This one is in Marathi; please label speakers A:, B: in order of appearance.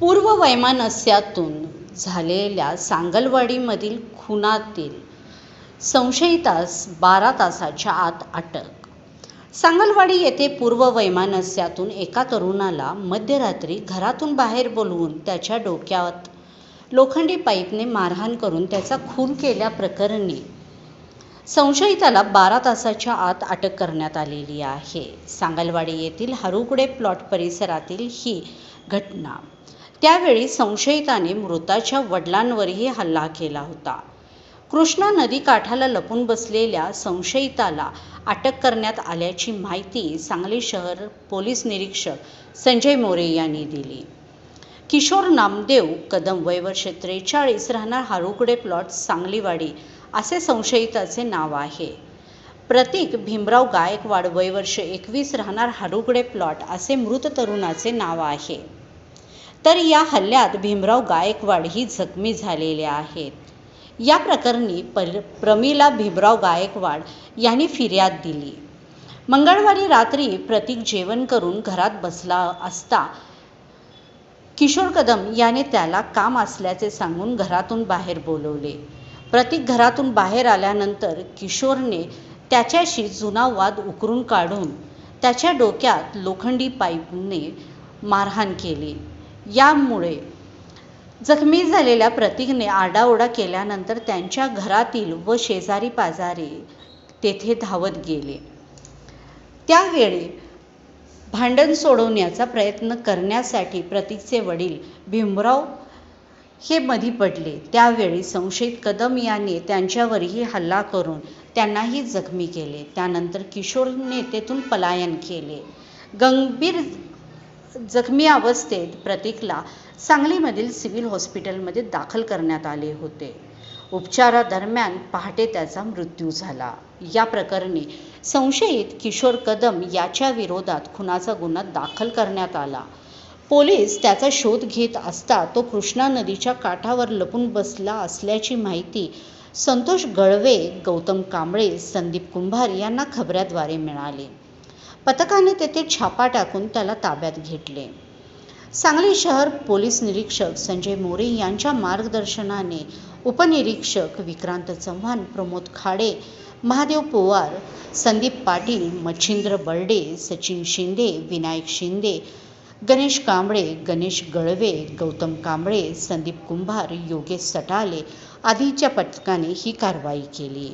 A: पूर्व वैमानस्यातून झालेल्या सांगलवाडीमधील खुनातील संशयितास बारा तासाच्या आत अटक. सांगलवाडी येथे पूर्व वैमानस्यातून एका तरुणाला मध्यरात्री घरातून बाहेर बोलवून त्याच्या डोक्यात लोखंडी पाईपने मारहाण करून त्याचा खून केल्याप्रकरणी संशयिताला बारा तासाच्या आत अटक करण्यात आलेली आहे. सांगलवाडी येथील हरुगडे प्लॉट परिसरातील ही घटना त्यावेळी संशयिताने मृताच्या वडिलांवरही हल्ला केला होता. कृष्णा नदी काठाला लपून बसलेल्या संशयिताला अटक करण्यात आल्याची माहिती सांगली शहर पोलीस निरीक्षक संजय मोरे यांनी दिली. किशोर नामदेव कदम वयवर्ष त्रेचाळीस राहणार हारुकडे प्लॉट सांगलीवाडी असे संशयिताचे नाव आहे. प्रतीक भीमराव गायकवाड वयवर्ष एकवीस राहणार हारुगडे प्लॉट असे मृत तरुणाचे नाव आहे. तर या हल्ल्यात भीमराव गायकवाड ही जखमी झालेले आहेत. या प्रकरणी पर प्रमिला भीमराव गायकवाड यांनी फिर्याद दिली. मंगळवारी रात्री प्रतीक जेवण करून घरात बसला असता किशोर कदम याने त्याला काम असल्याचे सांगून घरातून बाहेर बोलवले. प्रतीक घरातून बाहेर आल्यानंतर किशोरने त्याच्याशी जुना वाद उकरून काढून त्याच्या डोक्यात लोखंडी पाईपने मारहाण केली. यामुळे जखमी झालेल्या प्रतीकने आरडाओरडा केल्यानंतर त्यांच्या घरातील व शेजारी पाजारी तेथे धावत गेले. त्यावेळी भांडण सोडवण्याचा प्रयत्न करण्यासाठी प्रतीकचे वडील भीमराव हे मधी पडले. त्यावेळी संशयित कदम याने त्यांच्यावरही हल्ला करून त्यांनाही जखमी केले. त्यानंतर किशोरने तेथून पलायन केले. गंभीर जखमी अवस्थेत प्रतीकला सांगलीमधील सिव्हिल हॉस्पिटलमध्ये दाखल करण्यात आले होते. उपचारादरम्यान पहाटे त्याचा मृत्यू झाला. या प्रकरणी संशयित किशोर कदम याच्या विरोधात खुनाचा गुन्हा दाखल करण्यात आला. पोलीस त्याचा शोध घेत असता तो कृष्णा नदीच्या काठावर लपून बसला असल्याची माहिती संतोष गळवे गौतम कांबळे संदीप कुंभार यांना खबऱ्याद्वारे मिळाली. पथकाने तेथे छापा टाकून त्याला ताब्यात घेतले. सांगली शहर पोलीस निरीक्षक संजय मोरे यांच्या मार्गदर्शनाने उपनिरीक्षक विक्रांत चव्हाण प्रमोद खाडे महादेव पोवार संदीप पाटील मच्छिंद्र बर्डे सचिन शिंदे विनायक शिंदे गणेश कांबळे गणेश गळवे गौतम कांबळे संदीप कुंभार योगेश सटाले आदीच्या पथकाने ही कारवाई केली.